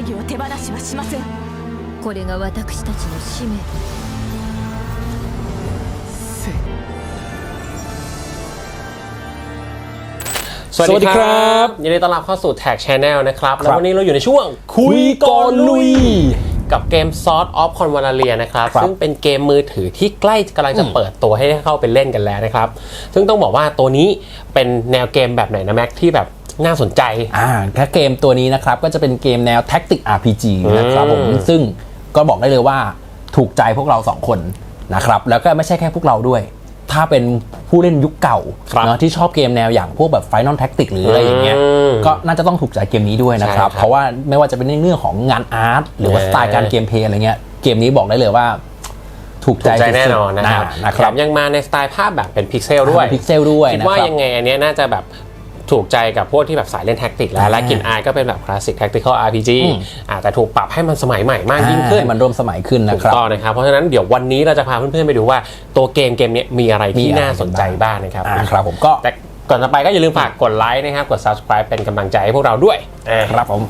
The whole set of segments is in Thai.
義を手放しはしませんこれが私たちの使命สวัส สวัสดี ดีค ครั รับ บยินดีต้อนรับเข้าสู่แท็กช n แนลนะครับ แล้ววันนี้เราอยู่ในช่วง คุยก่อนลุย กับเกม Sword of c o n v a l r i a นะครับ ครับ ซึ่งเป็นเกมมือถือที่ใกล้กำลังจะ อืม เปิดตัวให้เข้าไปเล่นกันแล้วนะครับ ซึ่งต้องบอกว่าตัวนี้เป็นแนวเกมแบบไหนนะแม็กที่แบบ น่าสนใจอ่าถ้าเกมตัวนี้นะครับ ก็จะเป็นเกมแนว Tactic RPG นะครับผมอืมซึ่งก็บอกได้เลยว่าถูกใจพวกเราสองคนนะครับ แล้วก็ไม่ใช่แค่พวกเราด้วย ถ้าเป็นผู้เล่นยุคเก่าครับเนอะที่ชอบเกมแนวอย่างพวกแบบ Final Tactic หรืออะไรอย่างเงี้ยอืมก็น่าจะต้องถูกใจเกมนี้ด้วยนะครับใช่ครับเพราะว่าไม่ว่าจะเป็นในเรื่องของงานอาร์ตหรือว่าเออสไตล์การเกมเพลย์อะไรเงี้ยเกมนี้บอกได้เลยว่าถูกใจถูกใจแน่นอนสุดๆนะครับนะคแถรับมยังมาในสไตล์ภาพแบบเป็นพิกเซลด้วยพิกเซลด้วยคิดนะว่าครับยังไงอันเนี้ยน่าจะแบบ ถูกใจกับพวกที่แบบสายเล่นแท็กติกแล้ว และอ่ากินอายก็เป็นแบบคลาสสิกแท็กติคอล RPG อืมอ่าแต่ถูกปรับให้มันสมัยใหม่มากยิ่งขึ้นให้มันร่วมสมัยขึ้นนะถูกครับต้องนะครับ เพราะฉะนั้นเดี๋ยววันนี้เราจะพาเพื่อนๆไปดูว่าตัวเกมเกมนี้มีอะไรมีที่อะไรน่าสนใจบ้างนะครับอ่าครับผมก็แต่ก่อนจะไปก็อย่าลืมฝากกดไลค์นะครับ กด subscribe เป็นกำลังใจให้พวกเราด้วยอ่าครับผม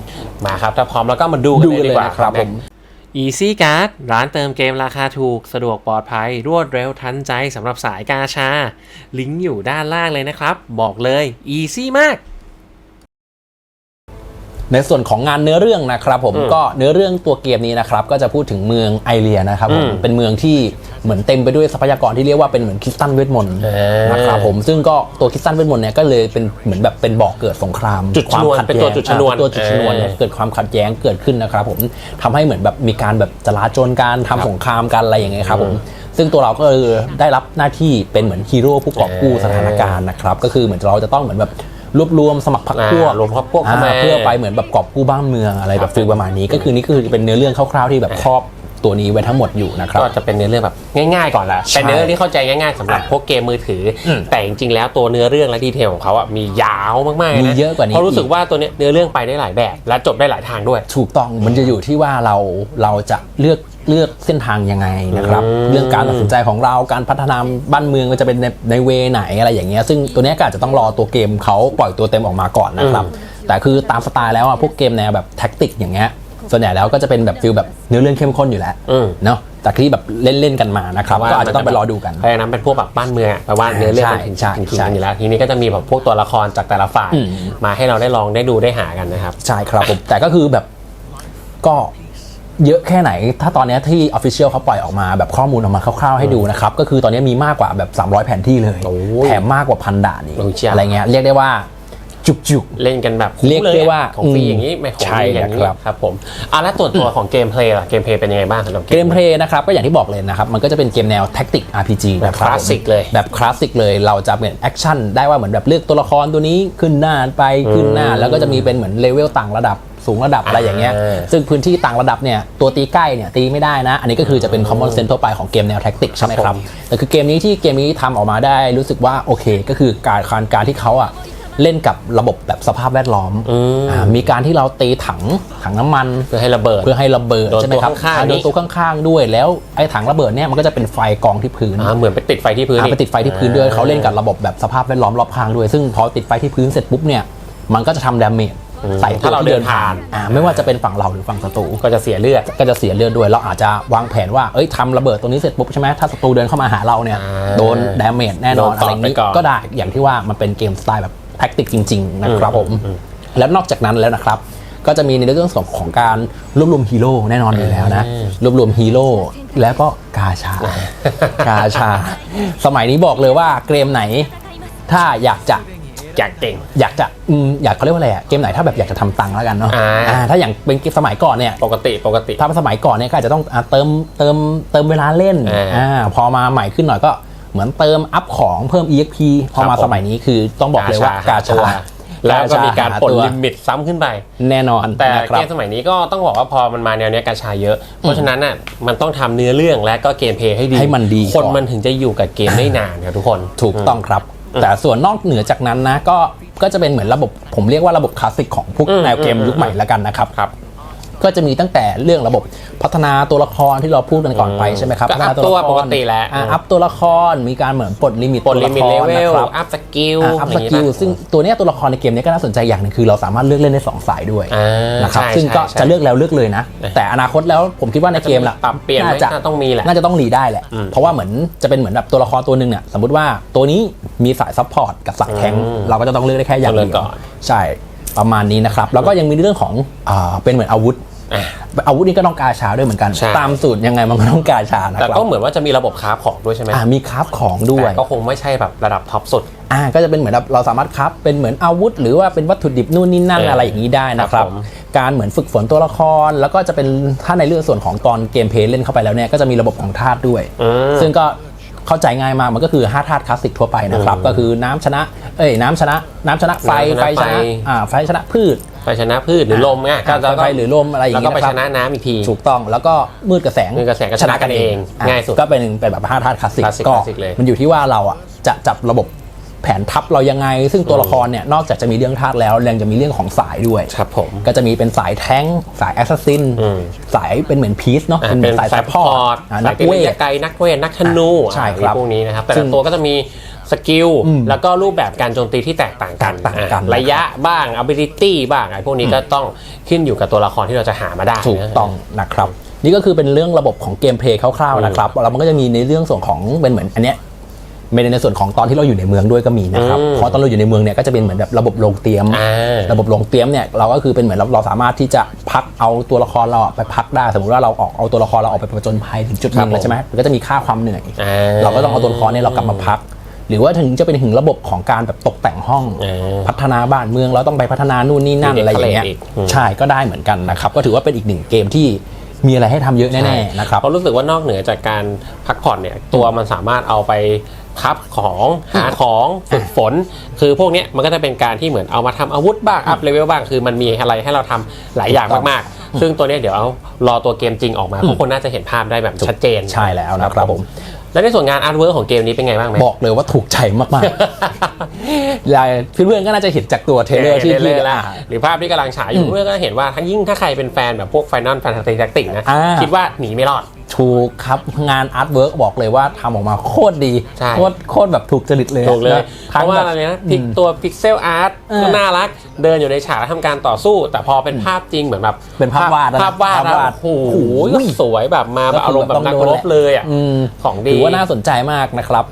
มาครับถ้าพร้อมแล้วก็มาดูกันดูเลยกันดีเลยกว่านะครับผม Easy Card ร้านเติมเกมราคาถูก สะดวกปลอดภัย รวดเร็วทันใจสำหรับสายกาชา ลิงก์อยู่ด้านล่างเลยนะครับ บอกเลย Easy มาก ในส่วนของงานเนื้อเรื่องนะครับผมอืมก็เนื้อเรื่องตัวเกมนี้นะครับก็จะพูดถึงเมืองไอเรียนะครับผมอืมเป็นเมืองที่เหมือนเต็มไปด้วยทรัพยากรที่เรียกว่าเป็นเหมือนคริสตันเวทมนต์เออนะครับผมซึ่งก็ตัวคริสตันเวทมนต์เนี่ยก็เลยเป็นเหมือนแบบเป็นบ่อกเกิดสงครามจุดชนวนความขัดเป็นแย้ตัวงจุดชนวนอ่าเป็นตัวจุดชนวนเออเนี่ยเกิดความขัดแย้งเกิดขึ้นนะครับผมทำให้เหมือนแบบมีการแบบจลาจลการทำสงครามกันอะไรอย่างเงี้ยครับผมซึ่งตัวเราก็เลยได้รับหน้าที่เป็นเหมือนฮีโร่ผู้กอบกู้เออสถานการณ์นะครับก็คือเหมือนเราจะต้องเหมือนแบบ รวบรวมสมัครพรรคพวกอ่ารวมพรรคพวกเข้ามาอ่เพื่อไปเหมือนแบบกอบกู้บ้านเมืองอะไรคแบรับบฟีลประมาณนี้ ก็คือนี่คือเป็นเนื้อเรื่องคร่าวๆที่แบบครอบตัวนี้ไว้ทั้งหมดอยู่นะครับก็จะเป็นเนื้อเรื่องแบบง่ายๆก่อนแหละใช่เป็นเนื้อเรื่องที่เข้าใจง่ายๆสำหรับอะพวกเกมมือถืออมแต่จริงๆแล้วตัวเนื้อเรื่องและดีเทลของเขาอะมียาวมากๆมีนะเยอะกว่านี้เพราะรู้สึกอีกว่าตัวเนี้ยเนื้อเรื่องไปได้หลายแบบ และจบได้หลายทางด้วย ถูกต้องมันจะอยู่ที่ว่าเราเราจะเลือก เลือกเส้นทางยังไงนะครับอืมเรื่องการตัดสินใจของเราการพัฒนาบ้านเมืองมันจะเป็นในในเวไหนอะไรอย่างเงี้ยซึ่งตัวเนี้ยก็อาจจะต้องรอตัวเกมเขาปล่อยตัวเต็มออกมาก่อนนะครับ แต่คือตามสไตล์แล้วอะพวกเกมแนวแบบแท็กติกอย่างเงี้ยส่วนใหญ่แล้วก็จะเป็นแบบฟิลแบบเนื้อเรื่องเข้มข้นอยู่แล้วอืมเนาะจากที่แบบเล่นเล่นๆกันมานะครับก็อาจจะต้องไปรอดูกันเพราะฉะนั้นเป็นพวกแบบบ้านเมืองอะแปลว่าเนื้อเรื่องมันถึงใช่ถึงใช่กันอยู่แล้ว ทีนี้ก็จะมีแบบพวกตัวละครจากแต่ละฝ่ายอืมมาให้เราได้ลองได้ดูได้หากันนะครับ ใช่ครับผมแต่ก็คือแบบก็ เยอะแค่ไหน ถ้าตอนเนี้ยที่ Official เขาปล่อยออกมาแบบข้อมูลออกมาคร่าวๆให้ดูนะครับ ก็คือตอนนี้มีมากกว่าแบบ 300 แผนที่เลยโอ้ยแถมมากกว่าพันด่านอีกโอ้ยเชี่ยอะไรเงี้ยเรียกได้ว่าจุกจุก เล่นกันแบบคุ้มเรียกเลยได้ว่าของฟรีอืมอย่างนี้ไม่ของใช่ดีอย่างนี้ครับ ครับผมอะแล้วตัวตัวของเกมเพลย์ล่ะเกมเพลย์เป็นยังไงบ้างสำหรับเกมเพลย์นะครับก็อย่างที่บอกเลยนะครับ มันก็จะเป็นเกมแนวแท็กติก RPG แบบนะครัคลาสสิกเลย แบบคลาสสิกเลยเราจะเหมือนแอคชั่นได้ว่าเหมือนแบบเลือกตัวละครตัวนี้ขึ้นหน้าไปขึ้นหน้า แล้วก็จะมีเป็นเหมือนเลเวลต่างระดับ สูงระดับอะไรอย่างเงี้ยอ่าซึ่งพื้นที่ต่างระดับเนี่ยตัวตีใกล้เนี่ยตีไม่ได้นะ อันนี้ก็คือจะเป็น common sense ทั่วไปของเกมแนวแท็กติกใช่ไหมครับ แต่คือเกมนี้ที่เกมนี้ทำออกมาได้รู้สึกว่าโอเค ก็คือการการการที่เขาอะเล่นกับระบบแบบสภาพแวดล้อมอืมอ่ามีการที่เราตีถังถังน้ำมันเพื่อให้ระเบิดเพื่อให้ระเบิดโดนใช่ไหมครับตัวข้างๆอ่านี้โดนตัวข้างๆด้วย แล้วไอ้ถังระเบิดเนี่ยมันก็จะเป็นไฟกองที่พื้นอ่าเหมือนไปติดไฟที่พื้นอ่าอีกไปติดไฟที่พื้นด้วยเขาเล่นกับระบบแบบสภาพแวดล้อมรอบข้างด้วย ซึ่งพอติดไฟที่พื้นเสร็จปุ๊บเนี่ยมันก็จะทำดาเมจ ใส่ตัวถ้าเราที่เดินผ่านอ่าไม่ว่าจะเป็นฝั่งเราหรือฝั่งศัตรูก็จะเสียเลือดก็จะเสียเลือดด้วย เราอาจจะวางแผนว่าเอ้ยทำระเบิดตรงนี้เสร็จปุ๊บใช่ไหมถ้าศัตรูเดินเข้ามาหาเราเนี่ยอ่าโดนดาเมจแน่นอนโดนอะตอบไรอย่างนี้ไปก่อนก็ได้อย่างที่ว่ามันเป็นเกมสไตล์แบบแท็กติกจริง ๆ นะครับอืมผมแล้วนอกจากนั้นแล้วนะครับก็จะมีในเรื่องของของการรวบรวมฮีโร่แน่นอนอยู่แล้วนะรวบรวมฮีโร่แล้วก็กาชากาชา สมัยนี้บอกเลยว่าเกมไหน ถ้าอยากจะ อยากเก่ง อยากจะอืมอยากเขาเรียกว่าอะไรอะเกมไหนถ้าแบบอยากจะทำตังค์แล้วกันเนาะอ่า อ่าถ้าอย่างเป็นเกมสมัยก่อนเนี่ย ปกติปกติ ถ้าสมัยก่อนเนี่ยก็อาจจะต้องอะเติมเติมเติมเวลาเล่นอ่าอ่าพอมาใหม่ขึ้นหน่อยก็เหมือนเติมอัพของเพิ่ม EXP พอมาครับผมสมัยนี้คือต้องบอกเลยว่ากากาชาชาแล้วก็มีการปลดหตัวลิมิตซ้ำขึ้นไป แน่นอนแต่นะครัเกบมสมัยนี้ก็ต้องบอกว่าพอมันมาแนวเนี้ยกาชาเยอะ เพราะฉะนั้นน่ะมันต้องทำเนื้อเรื่องและก็เกมเพลย์ให้ดีให้มันดีคนก่อน มันถึงจะอยู่กับเกมได้นานครับทุกคน ถูกต้องครับ แต่ส่วนนอกเหนือจากนั้นนะก็ก็จะเป็นเหมือนระบบผมเรียกว่าระบบคลาสสิกของพวกอืมแนวเกมอืมยุคใหม่แล้วกันนะครับครับ ก็จะมีตั้งแต่เรื่องระบบพัฒนาตัวละครที่เราพูดกันก่อนไปใช่ไหมครับก็พัฒนาอัพตัวปกติแหละอ่าอัพตัวละครมีการเหมือนปลดลิมิตปลดลิมิตเลตัวเวละครลนะครับ อัพสกิลอัพสกิลซึ่งตัวเนี้ยตัวละครในเกมเนี้ยก็น่าสนใจอย่างหนึงคือเราสามารถเลือกเล่นได้สองสายด้วยอ่านะครับใช่ซึ่งก็ใช่จะเลือกแล้วเลือกเลยนะ แต่อนาคตแล้วผมคิดว่าในเกมละปรับเปลี่ยนไหมน่าจะ น่าต้องมีแหละ น่าจะต้องรีได้แหละ อืมเพราะว่าเหมือนจะเป็นเหมือนแบบตัวละครตัวหนึ่งเนี่ยสมมติว่าตัวนี้มีสายซัพพอร์ตกับสายแทงค์อืมเราก็จะต้องเลือกได้แค่อย่างต้องเลืเดีอกยวก่อน ใช่ประมาณนี้นะครับ แล้วก็ยังมีเรื่องของอ่าเป็นเหมือนอาวุธ อะอาวุธนี่ก็ต้องกาชาด้วยเหมือนกัน ใช่ ตามสูตรยังไงมันก็ต้องกาชานะคแต่รับก็เหมือนว่าจะมีระบบคราฟของด้วยใช่ไหมอ่ามีคราฟของด้วย แต่ก็คงไม่ใช่แบบระดับท็อปสุด อ่าก็จะเป็นเหมือนแบบเราสามารถครับเป็นเหมือนอาวุธ หรือว่าเป็นวัตถุดิบนู่นนี่นั่นเออออะไรอย่างนี้ได้นะคครัรับบ ผม การเหมือนฝึกฝนตัวละคร แล้วก็จะเป็นถ้าในเรื่องส่วนของตอนเกมเพลย์เล่นเข้าไปแล้วเนี่ยก็จะมีระบบของธาตุด้วยอืมซึ่งก็ เข้าใจง่ายมากมันก็คือ5ธาตุคลาสสิกทั่วไปนะครับอืมก็คือน้ำชนะ เอ้ยน้ำชนะ น้ำชนะไฟน้ำชนะไฟชนะไฟอ่าไฟชนะพืชไปชนะพืชหรือลมเนี่ยก็จะไฟหรือลมอะไรอย่างแล้วนี้ก็ไปนะคชรับนะน้ำอีกทีถูกต้องแล้วก็มืดกับแสงมืดกับแสงก็ชนะกันเองะง่ายสุดก็เป็นเป็นแบบห้าธาตุคลาสสิกคลาสสิกก็คลาสสิกเลยมันอยู่ที่ว่าเราอะจะจับระบบ แผนทัพเรายังไง ซึ่งตัวละครเนี่ยนอกจากจะมีเรื่องธาตุแล้วยังจะมีเรื่องของสายด้วยครับผมก็จะมีเป็นสายแท้งค์สายแอสซัสซินอืมสายเป็นเหมือนพีซเนาะอะเป็นเหมืเป็อนนสายสาสายยพพออร์ร์ตตอ่าสานัยกตีเวระทยะไกลนักเวทนักธนูใช่อะครับพวกนี้นะครับแต่ซึ่ละงตัวก็จะมีสกิลอืมแล้วก็รูปแบบการโจมตีที่แตกต่างกันแตกต่างกันอะระยะบ้าง ability บ้างไอ้พวกนี้ก็ต้องขึ้นอยู่กับตัวละครที่เราจะหามาได้ถูกนะต้องนะครับนี่ก็คือเป็นเรื่องระบบของเกมเพลย์คร่าวๆนะครับแล้วมันก็จะมีในเรื่องส่วนของเป็นเหมือนอันเนี้ย ไม่ได้ในส่วนของตอนที่เราอยู่ในเมืองด้วยก็มีนะครับอืมเพราะตอนเราอยู่ในเมืองเนี่ยก็จะเป็นเหมือนแบบระบบโรงเตรียม อ่าระบบลงเตรียมเนี่ยเราก็คือเป็นเหมือนเราเราสามารถที่จะพักเอาตัวละครเราอะไปพักได้สมมติว่าเราออกเอาตัวละครเราออกไปผจญภัยถึงจุดหนึ่งครับผมแล้วใช่ไหมมันก็จะมีค่าความเหนื่อยอ่เราก็ต้องเอาตัวละครเนี่ยเรากลับมาพัก หรือว่าถึงจะเป็นถึงระบบของการแบบตกแต่งห้องอ่าพัฒนาบ้านเมืองเราต้องไปพัฒนานู่นนี่นั่นมีอะไรอย่างเงี้ยอีกอืม ใช่ก็ได้เหมือนกันนะครับ ก็ถือว่าเป็นอีกหนึ่งเกมที่มีอะไรให้ทำเยอะแน่ๆนะครับ เพราะรู้สึกว่านอกเหนือจากการพักผ่อนเนี่ยตัวมันสามารถเอาไป คับของหาของฝึกฝน คือพวกเนี้ยมันก็จะเป็นการที่เหมือนเอามาทำอาวุธบ้างอัพเลเวลบ้างคือมันมีอะไรให้เราทำหลายอย่างมากๆ ซึ่งตัวเนี้ยเดี๋ยวเอารอตัวเกมจริงออกมาทุกคนน่าจะเห็นภาพได้แบบชัดเจนใช่แล้วนะครับผมแล้วในส่วนงานอาร์ตเวิร์ของเกมนี้เป็นไงบ้างไหมบอกเลยว่าถูกใจมากๆยายเพื่อนๆก็น่าจะเห็นจากตัวเทรลเลอร์ที่เทรลเลอที่ร์ละอ่าหรือภาพที่กำลังฉายอยู่เพื่อนก็เห็นว่าทั้งยิ่งถ้าใครเป็นแฟนแบบพวก Final Fantasy Tactics นะอ่าคิดว่าหนีไม่รอด ถูกครับงานอาร์ตเวิร์กบอกเลยว่าทำออกมาโคตรดีใช่ โคตรโคตรแบบถูกจริตเลยถูกเลยนะเพราะว่าอะไรนะพิกตัวพิกเซลอาร์ตเออก็น่ารัก เดินอยู่ในฉากแล้วทำการต่อสู้ แต่พอเป็นภาพจริงเหมือนแบบเป็นภาพวาดนะภาพวาดภาพนะวาดโอ้โหโอ้โหสวยแบบมาแบบอารมณ์แบบนักรบเลยอะอืม ของดี ถือว่าน่าสนใจมากนะครับ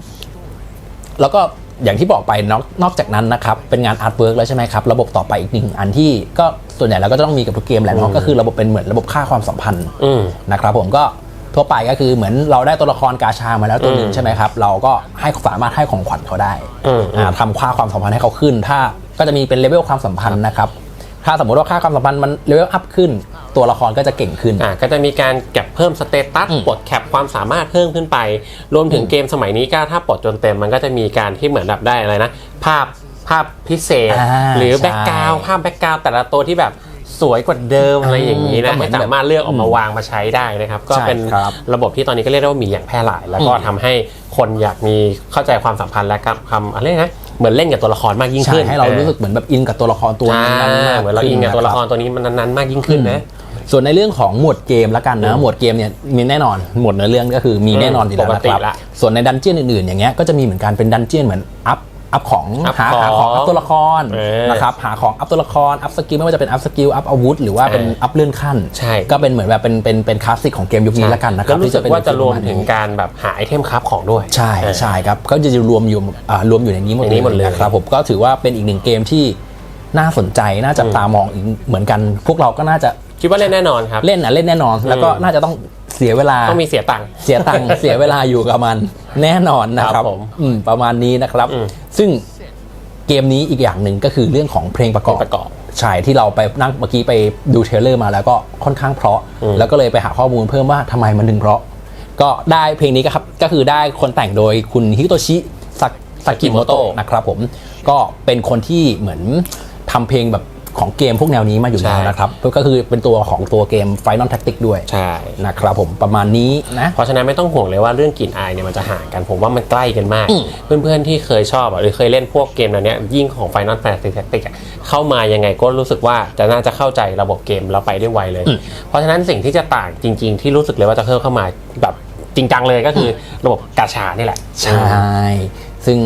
แล้วก็อย่างที่บอกไปนอกนอกจากนั้นนะครับ เป็นงานอาร์ตเวิร์กแล้วใช่ไหมครับ ระบบต่อไปอีกหนึ่งอันที่ก็ส่วนใหญ่แล้วก็จะต้องมีกับทุกเกมแหละเนาะก็คือระบบเป็นเหมือนระบบค่าความสัมพันธ์ อืม นะครับผมก็ ทั่วไปก็คือเหมือนเราได้ตัวละครกาชามาแล้วตัวหนึ่งอืมใช่ไหมครับเราก็ให้สามารถให้ของขวัญเขาได้อืมอ่าทำค่าความสัมพันธ์ให้เขาขึ้น ถ้าก็จะมีเป็นเลเวลความสัมพันธ์นะครับถ้าสมมติว่าค่าความสัมพันธ์มันเลเวลอัพขึ้น ตัวละครก็จะเก่งขึ้นอะก็จะมีการเก็บเพิ่มสเตตัสอืมปลดแคปความสามารถเพิ่มขึ้นไป รวมถึงเกมสมัยนี้ก็ถ้าปลดจนเต็มมันก็จะมีการที่เหมือนแบบได้อะไรนะ ภาพภาพพิเศษอ่าหรือใช่แบ็กกราวภาพแบ็กกราวแต่ละตัวที่แบบ สวยกว่าเดิมอะไรอย่างนี้ก็นะเหมืไม่อนแบบสามารถเลือกออกมาวางมาใช้ได้นะครับ ก็ใช่เป็นครับระบบที่ตอนนี้ก็เรียกได้ว่ามีอย่างแพร่หลาย แล้วก็อืมทำให้คนอยากมีเข้าใจความสัมพันธ์และกับคำอะไรนะเหมือนเล่นกับตัวละครมากยิ่งใช่ขึ้นให้เรารู้สึกเหมือนแบบอินกับตัวละครตัวใช่นั้นๆมากเหมือนเราอินกับตัวละครขึ้นตัวนี้มันนั้นๆมากยิ่งขึ้นนะ ส่วนในเรื่องของหมวดเกมละกันนะหมวดเกมเนี่ยมีแน่นอนหมวดเนื้อเรื่องก็คือมีแน่นอนอยู่แล้วปกนะติครับละส่วนในดันเจี้ยนอื่นๆอย่างเงี้ยก็จะมีเหมือนกันเป็นดันเจี้ยนเหมือนอัพ อัพของอัพหาของหาของอัพตัวละครเออนะครับหาของอัพตัวละครอัพสกิลไม่ว่าจะเป็นอัพสกิลอัพอาวุธหรือว่าเป็นเอออัอัพเลื่อนขั้นใช่ก็เป็นเหมือนแบบเป็นเป็นเป็นคลาสสิกของเกมยุคนี้ละกันนะครับแล้วรู้สึกที่ว่าจะรวมเป็นถึงการแบบหาไอเทมคราฟของด้วย ใช่ใช่ครับก็จะรวมอยู่อ่ารวมอยู่ในนี้หมดในนี้หมดเลยนะครับผมก็ถือว่าเป็นอีกหนึ่งเกมที่น่าสนใจน่าจับตามองอีกเหมือนกัน พวกเราก็น่าจะคิดว่าเล่นแน่นอนครับ เล่นอะเล่นแน่นอน แล้วก็น่าจะต้อง เสียเวลาต้องมีเสียตังค์เสียตังค์เสียเวลาอยู่กับมัน แน่นอนนะคครัรับบผมอืมประมาณนี้นะครับอืมซึ่งเกมนี้อีกอย่างหนึ่งก็คือเรื่องของเพลงประกอบประกอบใช่ที่เราไปนั่งเมื่อกี้ไปดูเทรลเลอร์มาแล้วก็ค่อนข้างเพราะอืมแล้วก็เลยไปหาข้อมูลเพิ่มว่าทำไมมันถึงเพราะ ก็ได้เพลงนี้ก็ครับก็คือได้คนแต่งโดยคุณฮิโตชิซากิโมโตะนะครับผมก็เป็นคนที่เหมือนทำเพลงแบบ ของเกมพวกแนวนี้มาอยู่แล้วใช่นะครับก็คือเป็นตัวของตัวเกม Final Tactic ด้วยใช่นะครับผมประมาณนี้นะเพราะฉะนั้นไม่ต้องห่วงเลยว่าเรื่องกลิ่นอายเนี่ยมันจะห่างกันผมว่ามันใกล้กันมากอืมเพื่อนๆที่เคยชอบอะหรือเคยเล่นพวกเกมแนวเนี้ยยิ่งของ Final Fantasy Tactics อะเข้ามายังไงก็รู้สึกว่าจะน่าจะเข้าใจระบบเกมแล้วไปได้ไวเลย เพราะฉะนั้นสิ่งที่จะต่างจริง ๆ ที่รู้สึกเลยว่าจะเพิ่มเข้ามาแบบจริงจังเลยก็คือระบบกาชานี่แหละ ใช่ ซึ่ง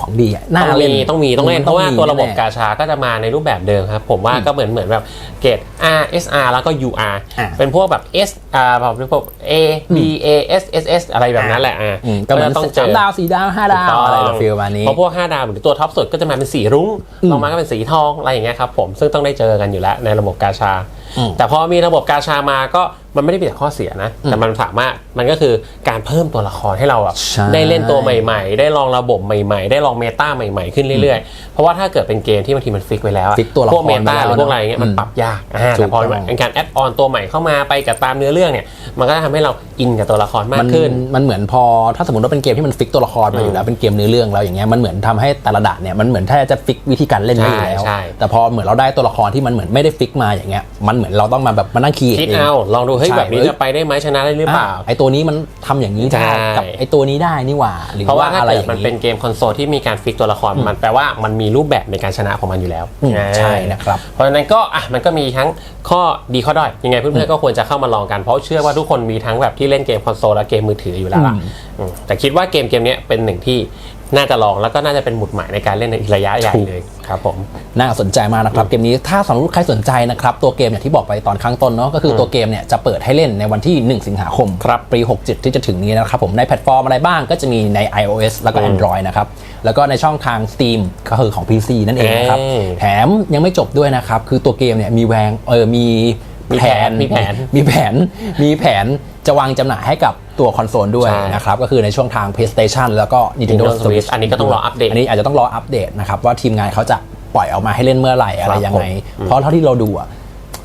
ของดีอะน่าต้องเล่น มีต้องมีต้องเล่นเพราะว่ามีตัวระบบแน่กาชาก็จะมาในรูปแบบเดิมครับ ผมว่าก็เหมือนเหมือนแบบเกรด R S R แล้วก็ U R อะเป็นพวกแบบ S R แบบพวก A B A S S S อะไรแบบนั้นแหละอะอืมก็เหมือนจะต้องเจสามอ ดาวสี่ดาวห้าดาวอะไรแบบฟิลมาณนี้ เพราะพวก 5 ดาวหรือตัวท็อปสุดก็จะมาเป็นสีรุ้งลงมาก็เป็นสีทองอะไรอย่างเงี้ยครับผมซึ่งต้องได้เจอกันอยู่แล้วในระบบกาชาอืม แต่พอมีระบบกาชามาก็มันไม่ได้มีแต่ข้อเสียนะ แต่มันสามารถมันก็คือการเพิ่มตัวละครให้เราแบบใช่ได้เล่นตัวใหม่ ๆ ได้ลองระบบใหม่ ๆ ได้ลองเมตาใหม่ๆ ขึ้นเรื่อยๆ เพราะว่าถ้าเกิดเป็นเกมที่บางทีมันฟิกไว้แล้วอะฟิกตัวละครพวกเมตาไว้แล้วหรือพวกอะไรอย่างเงี้ยมันอืมปรับยากอ่าถูแต่กพอต้องเป็นการแอดออนตัวใหม่เข้ามาไปกับตามเนื้อเรื่องเนี่ยมันก็จะทำให้เราอินกับตัวละครมากมันขึ้น มันเหมือนพอถ้าสมมติว่าเป็นเกมที่มันฟิกตัวละครมาอยู่แล้วเป็นเกมเนื้อเรื่องแล้วอย่างเงี้ยมันเหมือนทำให้แต่ละด่านเนี่ยมันเหมือนถ้าจะฟิกวิธีการเล่นไว้อยู่แล้วใช่ใช่แต่พอเหมือนเราได้ตัวละครที่มันเหมือนไม่ได้ฟิกมาอย่างเงี้ยมันเหมือนเราต้องมาแบบมานั่งคีย์คิดเอง เอาลองดูเฮ้ยใช่แบบนี้เอ้ย จะไปได้ไหมชนะได้หรือเปล่า ไอตัวนี้มันทำอย่างนี้ได้ใช่ กับไอตัวนี้ได้นี่หว่าหรือเพราะว่าว่าถ้าอะไรอเกิดย่างมันเป็นนี้เกมคอนโซลที่มีการฟิกตัวละครมันแปลว่ามันมีรูปแบบในการชนะของมันอยู่แล้วอืมอ่าใช่นะครับ เพราะฉะนั้นก็อะมันก็มีทั้งข้อดีข้อด้อยยังไงเพื่อนๆก็ควรจะเข้ามาลองกันเพราะเชื่อว่าทุกคนมีทั้งแบบที่เล่นเกมคอนโซลและเกมมือถืออยู่แล้วล่ะอืม อืมแต่คิดว่าเกมเกมเนี้ยเป็นหนึ่งที่ น่าจะลองแล้วก็น่าจะเป็นหมุดหมายในการเล่นในอีกระยะใหญ่เลยครับผมน่าสนใจมากนะครับเกมนี้ถ้าสมมติใครสนใจนะครับตัวเกมอย่างที่บอกไปตอนข้างต้นเนาะก็คือตัวเกมเนี่ยจะเปิดให้เล่นในวันที่ 1 สิงหาคมครับปี 67 ที่จะถึงนี้นะครับผมในแพลตฟอร์มอะไรบ้างก็จะมีใน iOS แล้วก็อืม Android นะครับแล้วก็ในช่องทาง Steam ก็คือของ PC นั่นเองนะครับเอ้ยแถมยังไม่จบด้วยนะครับคือตัวเกมเนี่ยมีแวงเออมี มีแผนมีแผนมีแผนมีแผนจะวางจำหน่ายให้กับตัวคอนโซลด้วยใช่ นะครับก็คือในช่วงทาง PlayStation แล้วก็ Nintendo Nintendo Switch Switch อันนี้ก็ต้องรออัปเดต อันนี้อาจจะต้องรออัปเดตนะครับว่าทีมงานเขาจะปล่อยออกมาให้เล่นเมื่อไหร่อะไรยังไง เพราะเท่าที่เราดูอะ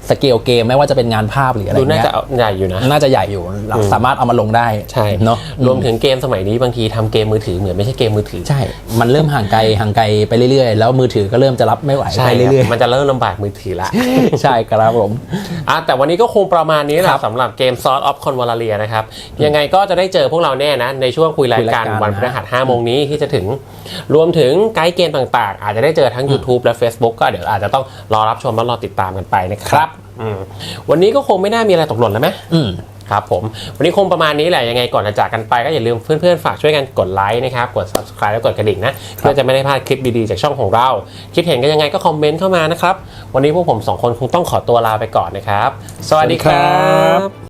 สเกลเกมไม่ว่าจะเป็นงานภาพหรืออะไรดูน่าเงี้จะยเอาใหญ่อยู่นะ น่าจะใหญ่อยู่เราสามารถเอามาลงได้ใช่เนาะรวมถึงเกมสมัยนี้บางทีทำเกมมือถือเหมือนไม่ใช่เกมมือถือใช่ มันเริ่มห่างไกลห่างไกลไปเรื่อยๆ แล้วมือถือก็เริ่มจะรับไม่ไหวใช่ไปครับเรื่อยมันจะเริ่มลำบากมือถือละ ๆ ใช่ครับผม อะแต่วันนี้ก็คงประมาณนี้แหครัละบสำหรับเกม Sword of Convalaria นะครับ ยังไงก็จะได้เจอพวกเราแน่นะ ในช่วงคุยรายการคุยรายการวันพฤหัส5โมงนี้ที่จะถึง รวมถึงไกด์เกมต่างๆ อาจจะได้เจอทั้ง YouTube และ Facebook ก็เดี๋ยวอาจจะต้องรอรับชมและรอติดตามกันไปนะครับอืม วันนี้ก็คงไม่น่ามีอะไรตกหล่นแล้วไหมอืมครับผม วันนี้คงประมาณนี้แหละยังไงก่อนจะจากกันไปก็อย่าลืมเพื่อนๆ ฝากช่วยกันกดไลค์นะครับ กด subscribe แล้วกดกระดิ่งนะ เพื่อจะไม่ได้พลาดคลิปดีๆ จากช่องของเรา คิดเห็นกันยังไงก็คอมเมนต์เข้ามานะครับ วันนี้พวกผมสองคนคงต้องขอตัวลาไปก่อนนะครับ สวัสดีครับ